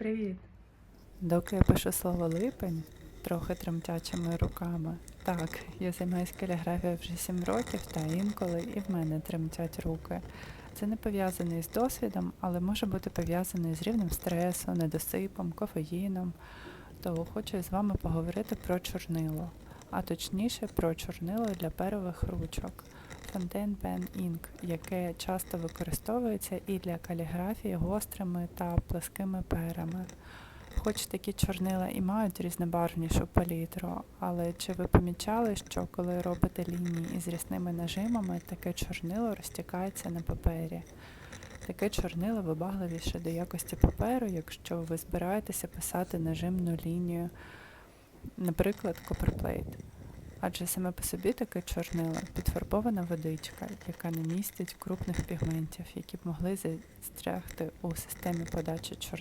Привіт. Доки я пишу слово липень трохи тремтячими руками. Так, я займаюся каліграфією вже 7 років, та інколи і в мене тремтять руки. Це не пов'язане з досвідом, але може бути пов'язане з рівнем стресу, недосипом, кофеїном. То хочу з вами поговорити про чорнило, а точніше про чорнило для перових ручок. Fountain Pen Ink, яке часто використовується і для каліграфії гострими та пласкими перами. Хоч такі чорнила і мають різнобарвнішу палітру, але чи ви помічали, що коли робите лінії із різними нажимами, таке чорнило розтікається на папері? Таке чорнило вибагливіше до якості паперу, якщо ви збираєтеся писати нажимну лінію, наприклад, Copperplate. Адже саме по собі таке чорнило підфарбована водичка, яка не містить крупних пігментів, які б могли застрягти у системі подачі чорнил